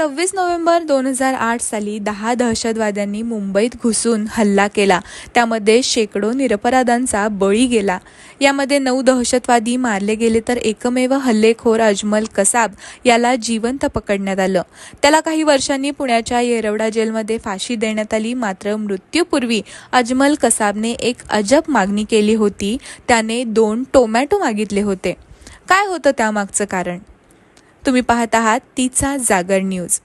सव्वीस नोव्हेंबर दोन हजार आठ साली दहा दहशतवाद्यांनी मुंबईत घुसून हल्ला केला. त्यामध्ये शेकडो निरपराधांचा बळी गेला. यामध्ये नऊ दहशतवादी मारले गेले तर एकमेव हल्लेखोर अजमल कसाब याला जिवंत पकडण्यात आलं. त्याला काही वर्षांनी पुण्याच्या येरवडा जेलमध्ये फाशी देण्यात आली. मात्र मृत्यूपूर्वी अजमल कसाबने एक अजब मागणी केली होती. त्याने दोन टोमॅटो मागितले होते. काय होतं त्यामागचं कारण? तुम्ही पाहत आहात तिचा जागर न्यूज.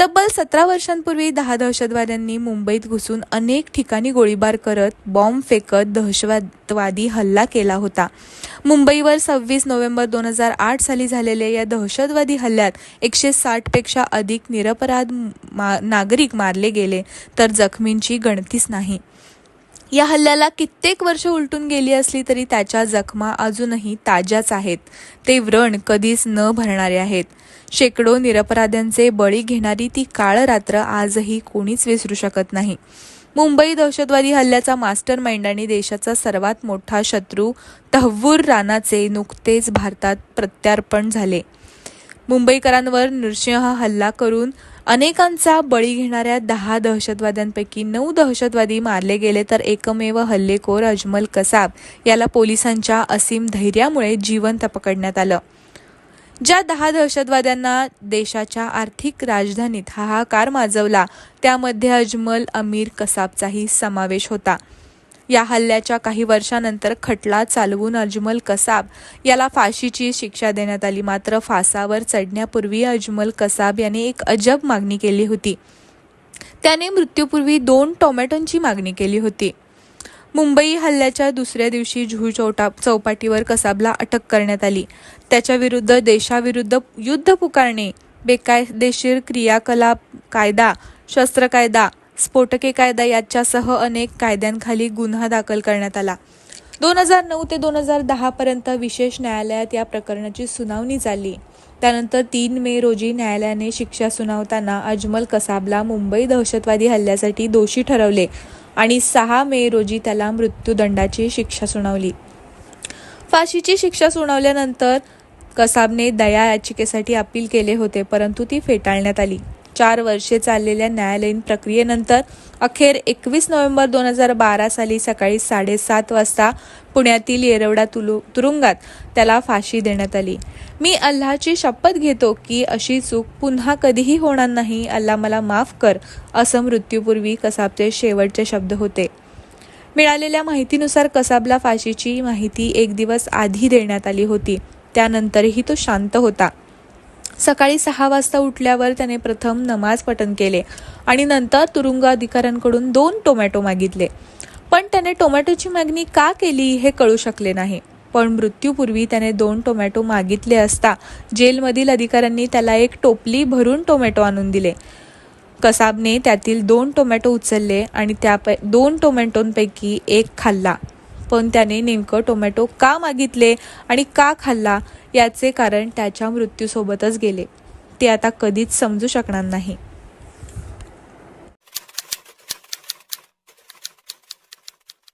तब्बल सतरा वर्षांपूर्वी दहा दहशतवाद्यांनी मुंबईत घुसून अनेक ठिकाणी गोळीबार करत बॉम्ब फेकत दहशतवादी हल्ला केला होता. मुंबईवर सव्वीस नोव्हेंबर दोन हजार आठ साली झालेल्या या दहशतवादी हल्ल्यात एकशे साठपेक्षा अधिक निरपराध मा नागरिक मारले गेले तर जखमींची गणतीच नाही. या हल्ल्याला कित्येक वर्ष उलटून गेली असली तरी त्याच्या जखमा अजूनही ताज्याच आहेत. ते व्रण कधीच न भरणारे आहेत. शेकडो निरपराध्यांचे बळी घेणारी ती काळ रात्र आजही कोणीच विसरू शकत नाही. मुंबई दहशतवादी हल्ल्याचा मास्टर माइंड आणि देशाचा सर्वात मोठा शत्रू तहव्वूर राणाचे नुकतेच भारतात प्रत्यार्पण झाले. मुंबईकरांवर नृसिंह हल्ला करून अनेकांचा बळी घेणाऱ्या दहा दहशतवाद्यांपैकी नऊ दहशतवादी मारले गेले तर एकमेव हल्लेखोर अजमल कसाब. याला पोलिसांच्या असीम धैर्यामुळे जिवंत पकडण्यात आलं. ज्या दहा दहशतवाद्यांना देशाच्या आर्थिक राजधानीत हाहाकार माजवला त्यामध्ये अजमल अमीर कसाबचाही समावेश होता. या हल्ल्याच्या काही वर्षानंतर खटला चालवून अजमल कसाब याला फाशीची शिक्षा देण्यात आली. मात्र फासावर चढण्यापूर्वी अजमल कसाब याने एक अजब मागणी केली होती. त्याने मृत्यूपूर्वी दोन टोमॅटोंची मागणी केली होती. मुंबई हल्ल्याच्या दुसऱ्या दिवशी जुहू चौटा चौपाटीवर कसाबला अटक करण्यात आली. त्याच्याविरुद्ध देशाविरुद्ध युद्ध पुकारणे बेकायदेशीर क्रियाकलाप कायदा शस्त्र कायदा स्फोटके कायदा याच्यासह अनेक कायद्यांखाली गुन्हा दाखल करण्यात आला. दोन हजार नऊ ते दोन हजार दहापर्यंत विशेष न्यायालयात या प्रकरणाची सुनावणी झाली. त्यानंतर तीन मे रोजी न्यायालयाने शिक्षा सुनावताना अजमल कसाबला मुंबई दहशतवादी हल्ल्यासाठी दोषी ठरवले आणि सहा मे रोजी त्याला मृत्यूदंडाची शिक्षा सुनावली. फाशीची शिक्षा सुनावल्यानंतर कसाबने दया याचिकेसाठी अपील केले होते परंतु ती फेटाळण्यात आली. चार वर्षे चाललेल्या न्यायालयीन प्रक्रियेनंतर अखेर एकवीस नोव्हेंबर दोन हजार बारा साली सकाळी साडेसात वाजता पुण्यातील येरवडा तुलु तुरुंगात त्याला फाशी देण्यात आली. मी अल्लाची शपथ घेतो की अशी चूक पुन्हा कधीही होणार नाही. अल्ला मला माफ कर असं मृत्यूपूर्वी कसाबचे शेवटचे शब्द होते. मिळालेल्या माहितीनुसार कसाबला फाशीची माहिती एक दिवस आधी देण्यात आली होती. त्यानंतरही तो शांत होता. सकाळी सहा वाजता उठल्यावर त्याने प्रथम नमाज पठण केले आणि नंतर तुरुंग अधिकाऱ्यांकडून दोन टोमॅटो मागितले. पण त्याने टोमॅटोची मागणी का केली हे कळू शकले नाही. पण मृत्यूपूर्वी त्याने दोन टोमॅटो मागितले असता जेलमधील अधिकाऱ्यांनी त्याला एक टोपली भरून टोमॅटो आणून दिले. कसाबने त्यातील दोन टोमॅटो उचलले आणि त्या दोन टोमॅटोंपैकी एक खाल्ला. पण त्याने नेमकं टोमॅटो का मागितले आणि का खाल्ला याचे कारण त्याच्या मृत्यूसोबतच गेले. ते आता कधीच समजू शकणार नाही.